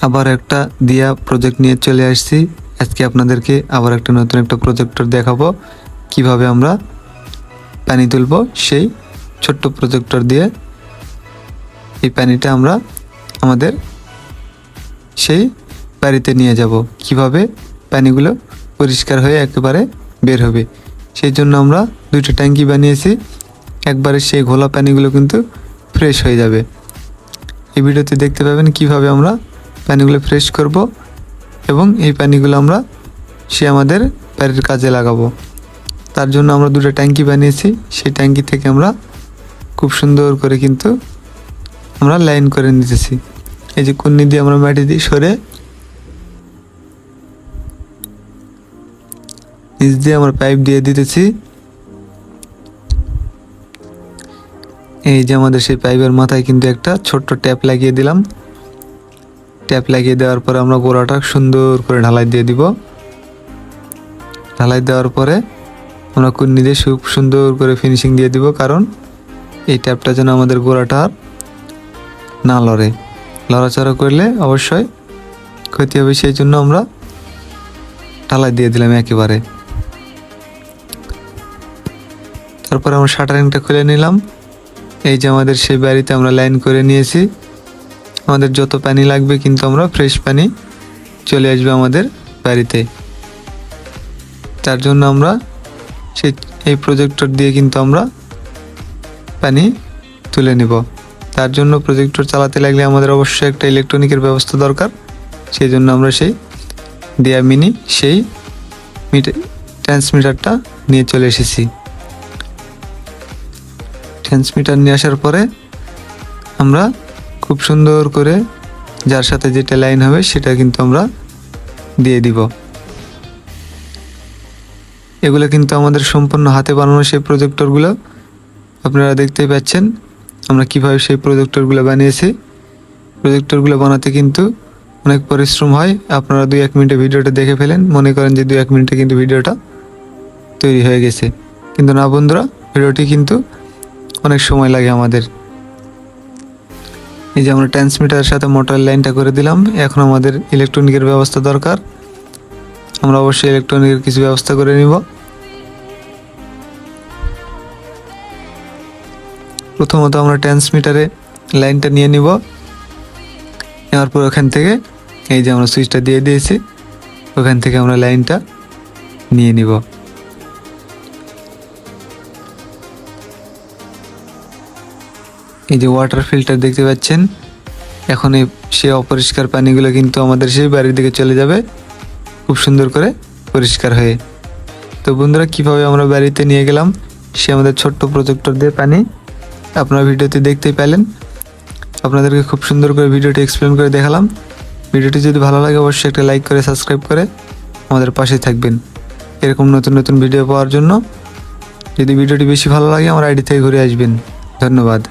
আবার একটা দিয়া প্রজেক্ট নিয়ে চলে আসছি। আজকে আপনাদেরকে আবার একটা নতুন একটা প্রজেক্টর দেখাবো। কীভাবে আমরা পানি তুলবো সেই ছোট্ট প্রজেক্টর দিয়ে। এই পানিটা আমরা আমাদের সেই বাড়িতে নিয়ে যাব। কীভাবে পানিগুলো পরিষ্কার হয়ে একেবারে বের হবে। সেই জন্য আমরা দুইটা ট্যাঙ্কি বানিয়েছি। একবারে সেই ঘোলা পানিগুলো কিন্তু ফ্রেশ হয়ে যাবে। এই ভিডিওতে দেখতে পাবেন কীভাবে আমরা পানিগুলো ফ্রেশ করব এবং এই পানিগুলো আমরা সে আমাদের বাড়ির কাজে লাগাবো। তার জন্য আমরা দুটো ট্যাঙ্কি বানিয়েছি। সেই ট্যাঙ্কি থেকে আমরা খুব সুন্দর করে কিন্তু আমরা লাইন করে নিতেছি। এই যে কুন্নি দিয়ে আমরা মাটি দিই সরে নিচ দিয়ে আমরা পাইপ দিয়ে দিতেছি। এই যে আমাদের সেই পাইপের মাথায় কিন্তু একটা ছোট্ট ট্যাপ লাগিয়ে দিলাম। ট্যাপ লাগিয়ে দেওয়ার পরে আমরা গোড়াটা সুন্দর করে ঢালাই দিয়ে দিব। ঢালাই দেওয়ার পরে আমরা কুন্নি দিয়ে সুন্দর করে ফিনিশিং দিয়ে দিব কারণ এই ট্যাপটা যেন আমাদের গোড়াটা না লড়ে। লড়াচড়া করলে অবশ্যই ক্ষতি হবে, সেই জন্য আমরা ঢালাই দিয়ে দিলাম একেবারে। তারপর আমরা শাটারিংটা খুলে নিলাম। এই যে আমাদের সেই বাড়িতে আমরা লাইন করে নিয়েছি। আমাদের যত পানি লাগবে কিন্তু আমরা ফ্রেশ পানি চলে আসবে আমাদের বাড়িতে। তার জন্য আমরা সেই, এই প্রজেক্টর দিয়ে কিন্তু আমরা পানি তুলে নিব। তার জন্য প্রজেক্টর চালাতে লাগলে আমাদের অবশ্যই একটা ইলেকট্রনিকের ব্যবস্থা দরকার। সেই জন্য আমরা সেই দিয়া মিনি সেই মিটার ট্রান্সমিটারটা নিয়ে চলে এসেছি। ট্রান্সমিটার নিয়ে আসার পরে আমরা খুব সুন্দর করে যার সাথে যেটা লাইন হবে সেটা কিন্তু আমরা দিয়ে দিব। এগুলো কিন্তু আমাদের সম্পূর্ণ হাতে বানানো সেই প্রজেক্টরগুলো আপনারা দেখতেই পাচ্ছেন আমরা কীভাবে সেই প্রজেক্টরগুলো বানিয়েছি। প্রজেক্টরগুলো বানাতে কিন্তু অনেক পরিশ্রম হয়, আপনারা দুই এক মিনিটে ভিডিওটা দেখে ফেলেন, মনে করেন যে দুই এক মিনিটে কিন্তু ভিডিওটা তৈরি হয়ে গেছে। কিন্তু না বন্ধুরা, ভিডিওটি কিন্তু অনেক সময় লাগে আমাদের। এই যে আমরা ট্রান্সমিটারের সাথে মোটর লাইনটা করে দিলাম। এখন আমাদের ইলেকট্রনিকের ব্যবস্থা দরকার। আমরা অবশ্যই ইলেকট্রনিকের কিছু ব্যবস্থা করে নিব। প্রথমত আমরা ট্রান্সমিটারে লাইনটা নিয়ে নিব। নেওয়ার পর ওখান থেকে এই যে আমরা সুইচটা দিয়ে দিয়েছি। ওখান থেকে আমরা লাইনটা নিয়ে নিব। এই যে ওয়াটার ফিল্টার দেখতে পাচ্ছেন এখন এই সে অপরিষ্কার পানিগুলো কিন্তু আমাদের সেই বাড়ির দিকে চলে যাবে, খুব সুন্দর করে পরিষ্কার হয়ে। তো বন্ধুরা, কীভাবে আমরা বাড়িতে নিয়ে গেলাম, সে আমাদের ছোট্ট প্রজেক্টর দিয়ে পানি, আপনারা ভিডিওতে দেখতেই পেলেন। আপনাদেরকে খুব সুন্দর করে ভিডিওটি এক্সপ্লেন করে দেখালাম। ভিডিওটি যদি ভালো লাগে, অবশ্যই একটা লাইক করে সাবস্ক্রাইব করে আমাদের পাশে থাকবেন। এরকম নতুন নতুন ভিডিও পাওয়ার জন্য যদি ভিডিওটি বেশি ভালো লাগে, আমার আইডি থেকে ঘুরে আসবেন। ধন্যবাদ।